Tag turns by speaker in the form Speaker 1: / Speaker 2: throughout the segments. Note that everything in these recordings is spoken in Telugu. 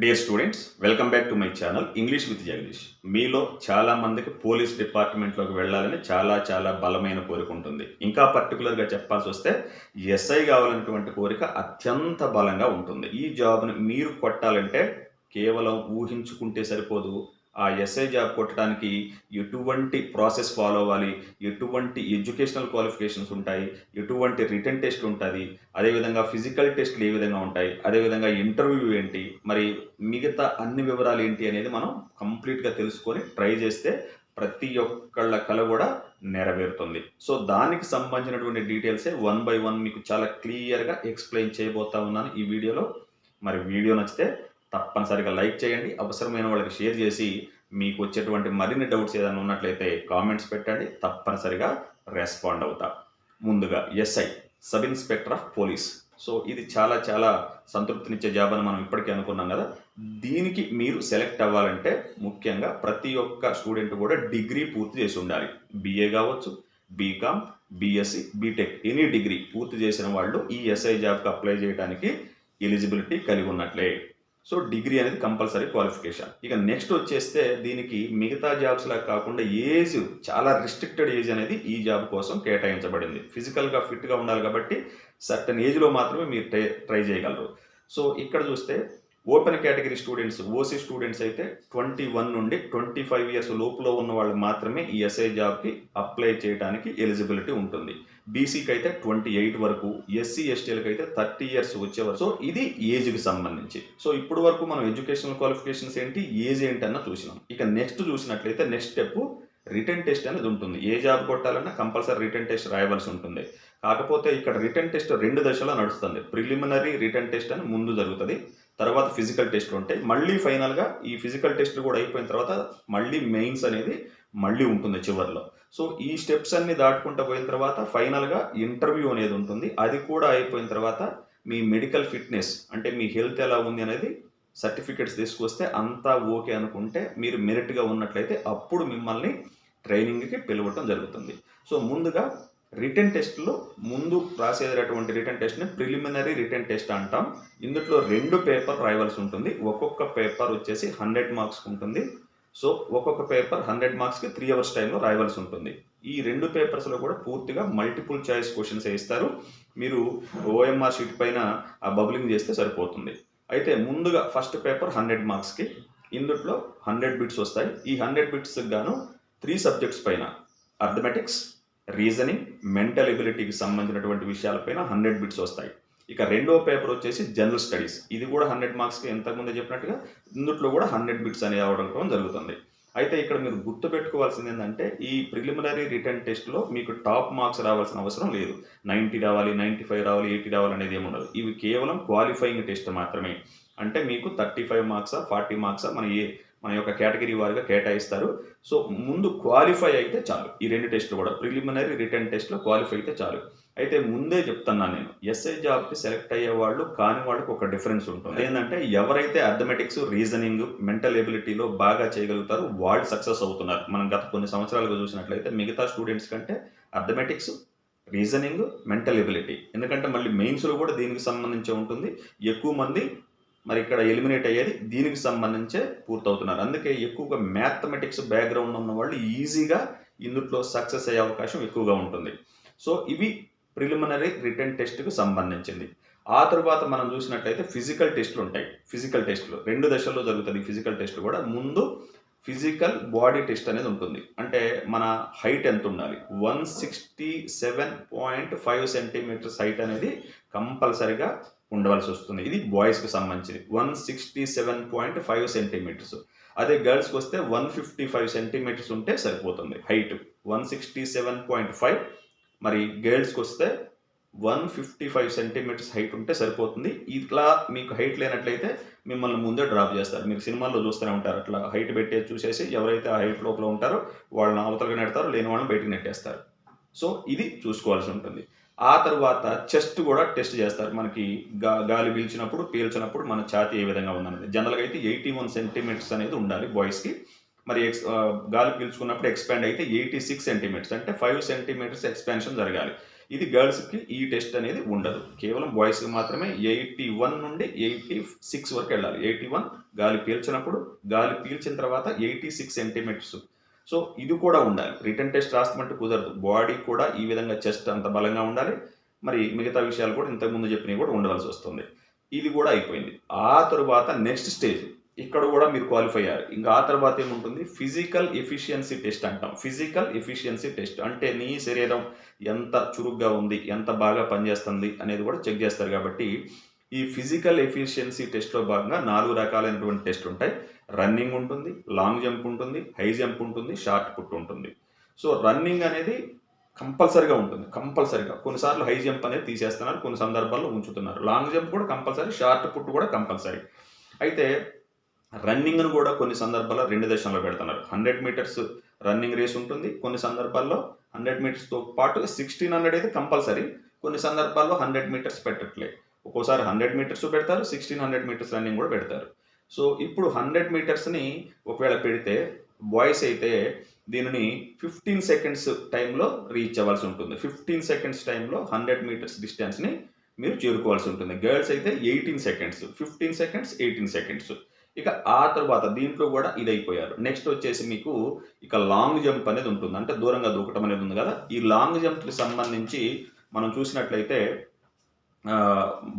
Speaker 1: Dear students welcome back to my channel English with Jagadish మీలో చాలా మందికి పోలీస్ డిపార్ట్మెంట్లోకి వెళ్ళాలని చాలా చాలా బలమైన కోరిక ఉంటుంది. ఇంకా పర్టికులర్గా చెప్పాల్సి వస్తే ఎస్ఐ కావాలన్నటువంటి కోరిక అత్యంత బలంగా ఉంటుంది. ఈ జాబ్ని మీరు కొట్టాలంటే కేవలం ఊహించుకుంటే సరిపోదు. ఆ ఎస్ఐ జాబ్ కొట్టడానికి ఎటువంటి ప్రాసెస్ ఫాలో అవ్వాలి? ఎటువంటి ఎడ్యుకేషనల్ క్వాలిఫికేషన్స్ ఉంటాయి? ఎటువంటి రిటర్న్ టెస్ట్ ఉంటుంది? అదేవిధంగా ఫిజికల్ టెస్ట్లు ఏ విధంగా ఉంటాయి? అదేవిధంగా ఇంటర్వ్యూ ఏంటి? మరి మిగతా అన్ని వివరాలు ఏంటి అనేది మనం కంప్లీట్గా తెలుసుకొని ట్రై చేస్తే ప్రతి ఒక్కళ్ళ కళ కూడా నెరవేరుతుంది. సో దానికి సంబంధించినటువంటి డీటెయిల్సే వన్ బై వన్ మీకు చాలా క్లియర్గా ఎక్స్ప్లెయిన్ చేయబోతా ఉన్నాను ఈ వీడియోలో. మరి వీడియో నచ్చితే తప్పనిసరిగా లైక్ చేయండి. అవసరమైన వాళ్ళకి షేర్ చేసి మీకు వచ్చేటువంటి మరిన్ని డౌట్స్ ఏదైనా ఉన్నట్లయితే కామెంట్స్ పెట్టండి. తప్పనిసరిగా రెస్పాండ్ అవుతా. ముందుగా SI sub inspector of police. So ఇది చాలా చాలా సంతృప్తినిచ్చే జాబ్ అని మనం ఇప్పటికే అనుకున్నాం కదా. దీనికి మీరు సెలెక్ట్ అవ్వాలంటే ముఖ్యంగా ప్రతి ఒక్క స్టూడెంట్ కూడా డిగ్రీ పూర్తి చేసి ఉండాలి. బీఏ కావచ్చు BCom BSc BTech any degree పూర్తి చేసిన వాళ్ళు ఈ ఎస్ఐ జాబ్కి అప్లై చేయడానికి ఎలిజిబిలిటీ కలిగి ఉన్నట్లే. సో డిగ్రీ అనేది కంపల్సరీ క్వాలిఫికేషన్. ఇక నెక్స్ట్ వచ్చేస్తే దీనికి మిగతా జాబ్స్ లా కాకుండా ఏజ్ చాలా రిస్ట్రిక్టెడ్ ఏజ్ అనేది ఈ జాబ్ కోసం కేటాయించబడింది. ఫిజికల్గా ఫిట్గా ఉండాలి కాబట్టి సర్టన్ ఏజ్లో మాత్రమే మీరు ట్రై ట్రై చేయగలరు. సో ఇక్కడ చూస్తే open category students OC students అయితే ట్వంటీ వన్ నుండి ట్వంటీ ఫైవ్ ఇయర్స్ లోపులో ఉన్న వాళ్ళు మాత్రమే ఈ ఎస్ఐ జాబ్కి అప్లై చేయడానికి ఎలిజిబిలిటీ ఉంటుంది. బీసీకి అయితే ట్వంటీ ఎయిట్ వరకు ఎస్సీ ఎస్టీలకు అయితే థర్టీ ఇయర్స్ వచ్చే వరకు. సో ఇది ఏజ్కి సంబంధించి. సో ఇప్పుడు వరకు మనం ఎడ్యుకేషనల్ క్వాలిఫికేషన్స్ ఏంటి ఏజ్ ఏంటి అన్న చూసినాం. ఇక నెక్స్ట్ చూసినట్లయితే నెక్స్ట్ స్టెప్ రిటర్న్ టెస్ట్ అనేది ఉంటుంది. ఏ జాబ్ కొట్టాలన్నా కంపల్సరీ రిటర్న్ టెస్ట్ రాయవలసి ఉంటుంది. కాకపోతే ఇక్కడ రిటర్న్ టెస్ట్ రెండు దశలో నడుస్తుంది. ప్రిలిమినరీ రిటర్న్ టెస్ట్ అని ముందు జరుగుతుంది. తర్వాత ఫిజికల్ టెస్ట్లు ఉంటాయి మళ్ళీ ఫైనల్గా ఈ ఫిజికల్ టెస్ట్ కూడా అయిపోయిన తర్వాత మళ్ళీ మెయిన్స్ అనేది మళ్ళీ ఉంటుంది చివరిలో. సో ఈ స్టెప్స్ అన్ని దాటుకుంటూ పోయిన తర్వాత ఫైనల్గా ఇంటర్వ్యూ అనేది ఉంటుంది. అది కూడా అయిపోయిన తర్వాత మీ మెడికల్ ఫిట్నెస్ అంటే మీ హెల్త్ ఎలా ఉంది అనేది సర్టిఫికెట్స్ తీసుకొస్తే అంతా ఓకే అనుకుంటే మీరు మెరిట్గా ఉన్నట్లయితే అప్పుడు మిమ్మల్ని ట్రైనింగ్కి పిలవటం జరుగుతుంది. సో ముందుగా రిటర్న్ టెస్ట్లో ముందు రాసేటటువంటి రిటర్న్ టెస్ట్ని ప్రిలిమినరీ రిటర్న్ టెస్ట్ అంటాం. ఇందులో రెండు పేపర్ రాయవలసి ఉంటుంది. ఒక్కొక్క పేపర్ వచ్చేసి హండ్రెడ్ మార్క్స్ ఉంటుంది. సో ఒక్కొక్క పేపర్ హండ్రెడ్ మార్క్స్కి త్రీ అవర్స్ టైంలో రాయవలసి ఉంటుంది. ఈ రెండు పేపర్స్లో కూడా పూర్తిగా మల్టిపుల్ చాయిస్ క్వశ్చన్స్ ఇస్తారు. మీరు ఓఎంఆర్ షీట్ పైన ఆ బబులింగ్ చేస్తే సరిపోతుంది. అయితే ముందుగా ఫస్ట్ పేపర్ హండ్రెడ్ మార్క్స్కి ఇందుట్లో హండ్రెడ్ బిట్స్ వస్తాయి. ఈ హండ్రెడ్ బిట్స్కి గాను త్రీ సబ్జెక్ట్స్ పైన అర్థమెటిక్స్ రీజనింగ్ మెంటల్ ఎబిలిటీకి సంబంధించినటువంటి విషయాలపైన హండ్రెడ్ బిట్స్ వస్తాయి. ఇక రెండో పేపర్ వచ్చేసి జనరల్ స్టడీస్. ఇది కూడా హండ్రెడ్ మార్క్స్కి ఎంతకుముందు చెప్పినట్టుగా ఇందుట్లో కూడా హండ్రెడ్ బిట్స్ అనేది అవడం జరుగుతుంది. అయితే ఇక్కడ మీరు గుర్తుపెట్టుకోవాల్సింది ఏంటంటే ఈ ప్రిలిమినరీ రిటర్న్ టెస్ట్లో మీకు టాప్ మార్క్స్ రావాల్సిన అవసరం లేదు. నైంటీ రావాలి నైంటీ ఫైవ్ రావాలి ఎయిటీ రావాలి అనేది ఏమి ఉండదు. ఇవి కేవలం క్వాలిఫైయింగ్ టెస్ట్ మాత్రమే. అంటే మీకు థర్టీ ఫైవ్ మార్క్సా ఫార్టీ మార్క్సా మన ఏ మన యొక్క కేటగిరీ వారిగా కేటాయిస్తారు. సో ముందు క్వాలిఫై అయితే చాలు. ఈ రెండు టెస్ట్లు కూడా ప్రిలిమినరీ రిటర్న్ టెస్ట్లో క్వాలిఫై అయితే చాలు. అయితే ముందే చెప్తున్నాను నేను ఎస్ఐ జాబ్కి సెలెక్ట్ అయ్యే వాళ్ళు కాని వాళ్ళకి ఒక డిఫరెన్స్ ఉంటుంది. ఏంటంటే ఎవరైతే అథమెటిక్స్ రీజనింగ్ మెంటల్ ఎబిలిటీలో బాగా చేయగలుగుతారో వాళ్ళు సక్సెస్ అవుతున్నారు. మనం గత కొన్ని సంవత్సరాలుగా చూసినట్లయితే మిగతా స్టూడెంట్స్ కంటే అథమెటిక్స్ రీజనింగ్ మెంటల్ ఎబిలిటీ. ఎందుకంటే మళ్ళీ మెయిన్స్లో కూడా దీనికి సంబంధించి ఉంటుంది. ఎక్కువ మంది మరి ఇక్కడ ఎలిమినేట్ అయ్యేది దీనికి సంబంధించే పూర్తవుతున్నారు. అందుకే ఎక్కువగా మ్యాథమెటిక్స్ బ్యాక్గ్రౌండ్ ఉన్న వాళ్ళు ఈజీగా ఇందులో సక్సెస్ అయ్యే అవకాశం ఎక్కువగా ఉంటుంది. సో ఇవి ప్రిలిమినరీ రిటర్న్ టెస్ట్కి సంబంధించింది. ఆ తర్వాత మనం చూసినట్లయితే ఫిజికల్ టెస్టులు ఉంటాయి. ఫిజికల్ టెస్టులు. రెండు దశల్లో జరుగుతుంది ఫిజికల్ టెస్ట్ కూడా ముందు ఫిజికల్ బాడీ టెస్ట్ అనేది ఉంటుంది. అంటే మన హైట్ ఎంత ఉండాలి? One sixty seven point five centimetres height అనేది కంపల్సరిగా ఉండవలసి వస్తుంది. ఇది బాయ్స్కి సంబంధించింది. One sixty seven point five centimetres. అదే గర్ల్స్కి వస్తే వన్ ఫిఫ్టీ ఫైవ్ సెంటీమీటర్స్ ఉంటే సరిపోతుంది height. One sixty seven point five మరి గర్ల్స్కి వస్తే one fifty five centimetres height ఉంటే సరిపోతుంది. ఇట్లా మీకు హైట్ లేనట్లయితే మిమ్మల్ని ముందే డ్రాప్ చేస్తారు. మీరు సినిమాల్లో చూస్తూనే ఉంటారు. అట్లా హైట్ పెట్టే చూసేసి ఎవరైతే ఆ హైట్ లోపల ఉంటారో వాళ్ళని అవతలగా నెడతారో లేని వాళ్ళని బయటకు నెట్టేస్తారు. సో ఇది చూసుకోవాల్సి ఉంటుంది. ఆ తర్వాత చెస్ట్ కూడా టెస్ట్ చేస్తారు. మనకి గా గాలి పీల్చినప్పుడు పీల్చినప్పుడు మన ఛాతీ ఏ విధంగా ఉందనేది జనరల్గా అయితే ఎయిటీ వన్ సెంటీమీటర్స్ అనేది ఉండాలి బాయ్స్కి మరి ఎక్స్ గాలి పీల్చుకున్నప్పుడు ఎక్స్పాండ్ అయితే ఎయిటీ సిక్స్ సెంటీమీటర్స్ అంటే ఫైవ్ సెంటీమీటర్స్ ఎక్స్పాన్షన్ జరగాలి. ఇది గర్ల్స్కి ఈ టెస్ట్ అనేది ఉండదు. కేవలం బాయ్స్కి మాత్రమే ఎయిటీ వన్ నుండి ఎయిటీ సిక్స్ వరకు వెళ్ళాలి. ఎయిటీ వన్ గాలి పీల్చినప్పుడు గాలి పీల్చిన తర్వాత ఎయిటీ సిక్స్ సెంటీమీటర్స్ సో ఇది కూడా ఉండాలి. రిటర్న్ టెస్ట్ రాస్తామంటే కుదరదు. బాడీ కూడా ఈ విధంగా చెస్ట్ అంత బలంగా ఉండాలి. మరి మిగతా విషయాలు కూడా ఇంతకుముందు చెప్పినవి కూడా ఉండవలసి వస్తుంది. ఇది కూడా అయిపోయింది. ఆ తరువాత నెక్స్ట్ స్టేజ్ ఇక్కడ కూడా మీరు క్వాలిఫై అయ్యారు. ఇంకా ఆ తర్వాత ఏముంటుంది? ఫిజికల్ ఎఫిషియన్సీ టెస్ట్ అంటాం. ఫిజికల్ ఎఫిషియన్సీ టెస్ట్ అంటే నీ శరీరం ఎంత చురుగ్గా ఉంది ఎంత బాగా పనిచేస్తుంది అనేది కూడా చెక్ చేస్తారు కాబట్టి ఈ ఫిజికల్ ఎఫిషియన్సీ టెస్ట్లో భాగంగా నాలుగు రకాలైనటువంటి టెస్ట్ ఉంటాయి. రన్నింగ్ ఉంటుంది లాంగ్ జంప్ ఉంటుంది హై జంప్ ఉంటుంది షార్ట్ పుట్ ఉంటుంది. సో రన్నింగ్ అనేది కంపల్సరీగా ఉంటుంది. కంపల్సరీగా. కొన్నిసార్లు హై జంప్ అనేది తీసేస్తున్నారు కొన్ని సందర్భాల్లో ఉంచుతున్నారు. లాంగ్ జంప్ కూడా కంపల్సరీ షార్ట్ పుట్ కూడా కంపల్సరీ. అయితే రన్నింగ్ను కూడా కొన్ని సందర్భాల్లో రెండు దశల్లో పెడుతున్నారు. హండ్రెడ్ మీటర్స్ రన్నింగ్ రేస్ ఉంటుంది. కొన్ని సందర్భాల్లో హండ్రెడ్ మీటర్స్తో పాటుగా సిక్స్టీన్ హండ్రెడ్ అయితే కంపల్సరీ. కొన్ని సందర్భాల్లో హండ్రెడ్ మీటర్స్ పెట్టట్లే. ఒక్కోసారి హండ్రెడ్ మీటర్స్ పెడతారు సిక్స్టీన్ హండ్రెడ్ మీటర్స్ రన్నింగ్ కూడా పెడతారు. సో ఇప్పుడు హండ్రెడ్ మీటర్స్ని ఒకవేళ పెడితే బాయ్స్ అయితే దీనిని ఫిఫ్టీన్ సెకండ్స్ టైంలో రీచ్ అవ్వాల్సి ఉంటుంది. ఫిఫ్టీన్ సెకండ్స్ టైంలో హండ్రెడ్ మీటర్స్ డిస్టెన్స్ని మీరు చేరుకోవాల్సి ఉంటుంది. గర్ల్స్ అయితే eighteen seconds fifteen seconds eighteen seconds. ఇక ఆ తర్వాత దీంట్లో కూడా ఇది అయిపోయారు నెక్స్ట్ వచ్చేసి మీకు ఇక లాంగ్ జంప్ అనేది ఉంటుంది. అంటే దూరంగా దూకటం అనేది ఉంది కదా. ఈ లాంగ్ జంప్కి సంబంధించి మనం చూసినట్లయితే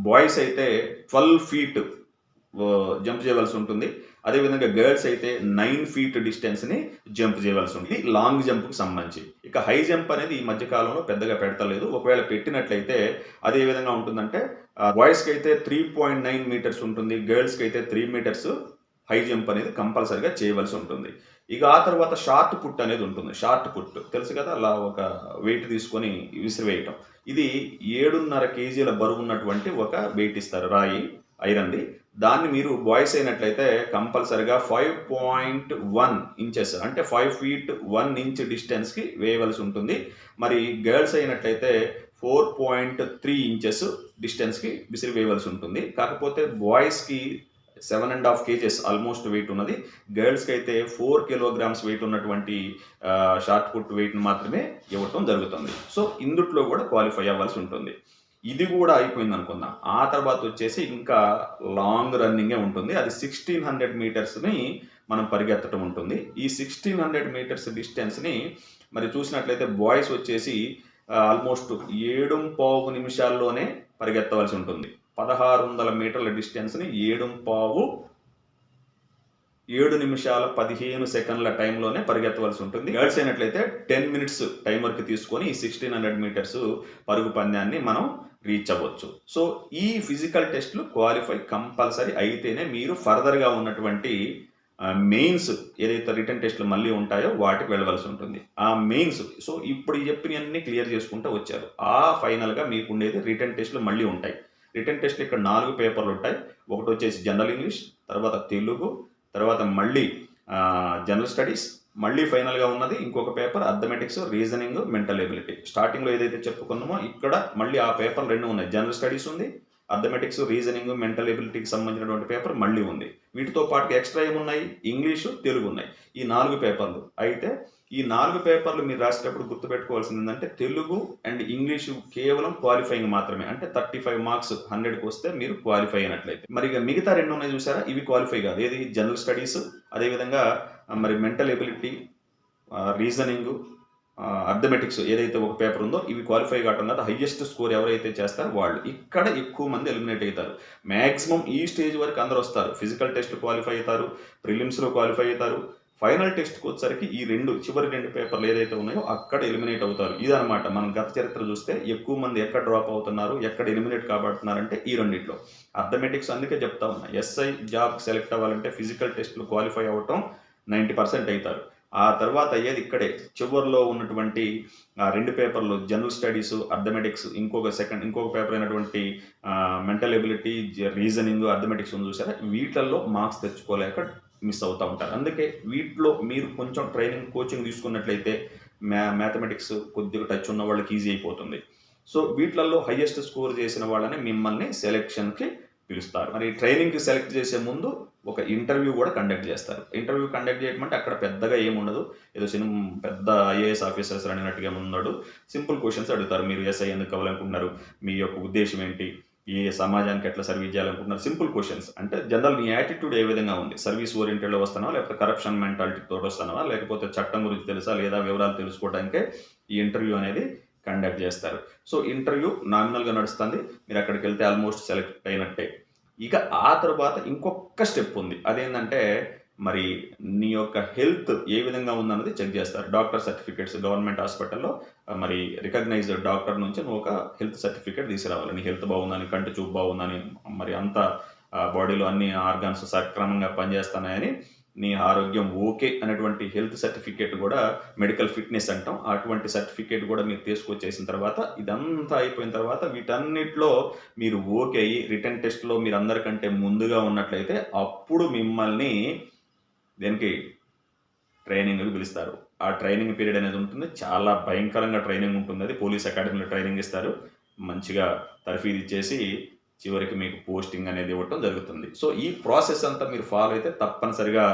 Speaker 1: బాయ్స్ అయితే ట్వెల్వ్ ఫీట్ జంప్ చేయవలసి ఉంటుంది. అదేవిధంగా గర్ల్స్ అయితే నైన్ ఫీట్ డిస్టెన్స్ని జంప్ చేయవలసి ఉంటుంది. లాంగ్ జంప్కి సంబంధించి. ఇక హై జంప్ అనేది ఈ మధ్య కాలంలో పెద్దగా పెడతలేదు. ఒకవేళ పెట్టినట్లయితే అదేవిధంగా విధంగా ఉంటుందంటే బాయ్స్కి అయితే త్రీ పాయింట్ నైన్ మీటర్స్ ఉంటుంది. గర్ల్స్కి అయితే త్రీ మీటర్స్ హై జంప్ అనేది కంపల్సరిగా చేయవలసి ఉంటుంది. ఇక ఆ తర్వాత షార్ట్ పుట్ అనేది ఉంటుంది. Shot put. తెలుసు కదా? అలా ఒక వెయిట్ తీసుకొని విసిరివేయటం. ఇది ఏడున్నర కేజీల బరువు ఉన్నటువంటి ఒక వెయిట్ ఇస్తారు రాయి ఐరన్ది దాన్ని మీరు బాయ్స్ అయినట్లయితే కంపల్సరిగా ఫైవ్ పాయింట్ వన్ ఇంచెస్ అంటే ఫైవ్ ఫీట్ వన్ ఇంచ్ డిస్టెన్స్కి వేయవలసి ఉంటుంది. మరి గర్ల్స్ అయినట్లయితే ఫోర్ పాయింట్ త్రీ ఇంచెస్ డిస్టెన్స్కి విసిరి వేయవలసి ఉంటుంది. కాకపోతే బాయ్స్కి seven and half kgs almost weight ఉన్నది. గర్ల్స్కి అయితే ఫోర్ కిలోగ్రామ్స్ వెయిట్ ఉన్నటువంటి షార్ట్ పుట్ వెయిట్ని మాత్రమే ఇవ్వటం జరుగుతుంది. సో ఇందుట్లో కూడా క్వాలిఫై అవ్వాల్సి ఉంటుంది. ఇది కూడా అయిపోయింది అనుకుందాం. ఆ తర్వాత వచ్చేసి ఇంకా లాంగ్ రన్నింగే ఉంటుంది. అది సిక్స్టీన్ హండ్రెడ్ మీటర్స్ని మనం పరిగెత్తడం ఉంటుంది. ఈ సిక్స్టీన్ హండ్రెడ్ మీటర్స్ డిస్టెన్స్ని మరి చూసినట్లయితే బాయ్స్ వచ్చేసి ఆల్మోస్ట్ ఏడు పావు నిమిషాల్లోనే పరిగెత్తవలసి ఉంటుంది. పదహారు వందల మీటర్ల డిస్టెన్స్ని ఏడు పావు ఏడు నిమిషాల పదిహేను సెకండ్ల టైంలోనే పరిగెత్తవలసి ఉంటుంది. గర్ల్స్ అయినట్లయితే టెన్ మినిట్స్ టైమర్కి తీసుకొని ఈ సిక్స్టీన్ హండ్రెడ్ మీటర్స్ పరుగు పందాన్ని మనం రీచ్ అవ్వచ్చు. సో ఈ ఫిజికల్ టెస్ట్లు క్వాలిఫై కంపల్సరీ అయితేనే మీరు ఫర్దర్గా ఉన్నటువంటి మెయిన్స్ ఏదైతే రిటర్న్ టెస్ట్లు మళ్ళీ ఉంటాయో వాటికి వెళ్ళవలసి ఉంటుంది. ఆ మెయిన్స్ సో ఇప్పుడు చెప్పినవన్నీ క్లియర్ చేసుకుంటూ వచ్చారు. ఆ ఫైనల్గా మీకు ఉండేది రిటర్న్ టెస్ట్లు మళ్ళీ ఉంటాయి. రిటర్న్ టెస్ట్లు ఇక్కడ నాలుగు పేపర్లు ఉంటాయి. ఒకటి వచ్చేసి జనరల్ ఇంగ్లీష్ తర్వాత తెలుగు తర్వాత మళ్ళీ జనరల్ స్టడీస్ మళ్ళీ ఫైనల్గా ఉన్నది ఇంకొక paper arithmetics reasoning mental ability. స్టార్టింగ్లో ఏదైతే చెప్పుకున్నామో ఇక్కడ మళ్ళీ ఆ పేపర్ రెండు ఉన్నాయి. జనరల్ స్టడీస్ ఉంది అథమెటిక్స్ రీజనింగ్ మెంటల్ ఎబిలిటీకి సంబంధించినటువంటి పేపర్ మళ్ళీ ఉంది. వీటితో పాటు ఎక్స్ట్రా ఏమున్నాయి? ఇంగ్లీషు తెలుగు ఉన్నాయి. ఈ నాలుగు పేపర్లు. అయితే ఈ నాలుగు పేపర్లు మీరు రాసేటప్పుడు గుర్తుపెట్టుకోవాల్సింది ఏంటంటే తెలుగు అండ్ ఇంగ్లీషు కేవలం క్వాలిఫైయింగ్ మాత్రమే. అంటే థర్టీ ఫైవ్ మార్క్స్ హండ్రెడ్కి వస్తే మీరు క్వాలిఫై అయినట్లయితే. మరి ఇక మిగతా రెండు ఉన్నాయి చూసారా? ఇవి క్వాలిఫై కాదు. ఏది? General studies. అదేవిధంగా మరి మెంటల్ ఎబిలిటీ రీజనింగ్ అర్థమెటిక్స్ ఏదైతే ఒక పేపర్ ఉందో ఇవి క్వాలిఫై కావటం కాదు. హయ్యెస్ట్ స్కోర్ ఎవరైతే చేస్తారో వాళ్ళు. ఇక్కడ ఎక్కువ మంది ఎలిమినేట్ అవుతారు. మ్యాక్సిమం ఈ స్టేజ్ వరకు అందరూ వస్తారు. ఫిజికల్ టెస్ట్ క్వాలిఫై అవుతారు ప్రిలిమ్స్లో క్వాలిఫై అవుతారు. ఫైనల్ టెస్ట్కి వచ్చేసరికి ఈ రెండు చివరి రెండు పేపర్లు ఏదైతే ఉన్నాయో అక్కడ ఎలిమినేట్ అవుతారు. ఇదనమాట మనం గత చరిత్ర చూస్తే ఎక్కువ మంది ఎక్కడ డ్రాప్ అవుతున్నారు ఎక్కడ ఎలిమినేట్ కాబడుతున్నారంటే ఈ రెండిట్లో. అర్థమెటిక్స్ అందుకే చెప్తా ఉన్నా. ఎస్ఐ జాబ్ సెలెక్ట్ అవ్వాలంటే ఫిజికల్ టెస్ట్లు క్వాలిఫై అవ్వటం నైంటీ పర్సెంట్ అవుతారు ఆ తర్వాత అయ్యేది ఇక్కడే. చివరిలో ఉన్నటువంటి ఆ రెండు పేపర్లు జనరల్ స్టడీస్ అర్థమెటిక్స్ ఇంకొక సెకండ్ ఇంకొక పేపర్ అయినటువంటి మెంటల్ ఎబిలిటీ రీజనింగ్ అర్థమెటిక్స్ ఉంది చూసారా? వీటిల్లో మార్క్స్ తెచ్చుకోలేక మిస్ అవుతూ ఉంటారు. అందుకే వీటిలో మీరు కొంచెం ట్రైనింగ్ కోచింగ్ తీసుకున్నట్లయితే మ్యా మ్యాథమెటిక్స్ కొద్దిగా టచ్ ఉన్న వాళ్ళకి ఈజీ అయిపోతుంది. సో వీటిలలో హయ్యెస్ట్ స్కోర్ చేసిన వాళ్ళని మిమ్మల్ని సెలెక్షన్కి పిలుస్తారు. మరి ట్రైనింగ్కి సెలెక్ట్ చేసే ముందు ఒక ఇంటర్వ్యూ కూడా కండక్ట్ చేస్తారు. ఇంటర్వ్యూ కండక్ట్ చేయడం అంటే అక్కడ పెద్దగా ఏముండదు ఏదో సినిమా పెద్ద ఐఏఎస్ ఆఫీసర్స్ అడిగినట్టుగా ఉన్నాడు సింపుల్ క్వశ్చన్స్ అడుగుతారు. మీరు ఎస్ఐ ఎందుకు అవ్వాలనుకుంటున్నారు మీ యొక్క ఉద్దేశం ఏంటి? ఈ సమాజానికి ఎట్లా సర్వీస్ చేయాలనుకుంటున్నారు? సింపుల్ క్వశ్చన్స్ అంటే జనరల్ మీ యాటిట్యూడ్ ఏ విధంగా ఉంది? సర్వీస్ ఓరియంటెడ్లో వస్తానా లేకపోతే కరప్షన్ మెంటాలిటీ తోటి వస్తావా లేకపోతే చట్టం గురించి తెలుసా? లేదా వివరాలు తెలుసుకోవడానికే ఈ ఇంటర్వ్యూ అనేది కండక్ట్ చేస్తారు. సో ఇంటర్వ్యూ నామినల్గా నడుస్తుంది. మీరు అక్కడికి వెళ్తే ఆల్మోస్ట్ సెలెక్ట్ అయినట్టే. ఇక ఆ తర్వాత ఇంకొక స్టెప్ ఉంది. అదేంటంటే మరి నీ యొక్క హెల్త్ ఏ విధంగా ఉందన్నది చెక్ చేస్తారు. డాక్టర్ సర్టిఫికేట్స్ గవర్నమెంట్ హాస్పిటల్లో మరి రికగ్నైజ్డ్ డాక్టర్ నుంచి నువ్వు ఒక హెల్త్ సర్టిఫికేట్ తీసుకురావాలి. నీ హెల్త్ బాగుందని కంటి చూపు బాగుందని మరి అంత బాడీలో అన్ని ఆర్గాన్స్ సక్రమంగా పనిచేస్తున్నాయని నీ ఆరోగ్యం ఓకే అనేటువంటి హెల్త్ సర్టిఫికేట్ కూడా మెడికల్ ఫిట్నెస్ అంటాం. అటువంటి సర్టిఫికేట్ కూడా మీరు తీసుకొచ్చేసిన తర్వాత ఇదంతా అయిపోయిన తర్వాత వీటన్నిటిలో మీరు ఓకే అయ్యి రిటర్న్ టెస్ట్లో మీరు అందరికంటే ముందుగా ఉన్నట్లయితే అప్పుడు మిమ్మల్ని దేనికి? ట్రైనింగ్కి పిలుస్తారు. ఆ ట్రైనింగ్ పీరియడ్ అనేది ఉంటుంది. చాలా భయంకరంగా ట్రైనింగ్ ఉంటుంది. అది పోలీస్ అకాడమీలో ట్రైనింగ్ ఇస్తారు. మంచిగా తర్ఫీదు ఇచ్చేసి చివరికి మీకు పోస్టింగ్ అనేది ఇవ్వటం జరుగుతుంది. సో ఈ ప్రాసెస్ అంతా మీరు ఫాలో అయితే తప్పనిసరిగా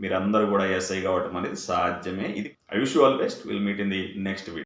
Speaker 1: మీరందరూ కూడా ఎస్ఐ కావటం అనేది సాధ్యమే. ఇది I wish all best. Will meet in the next video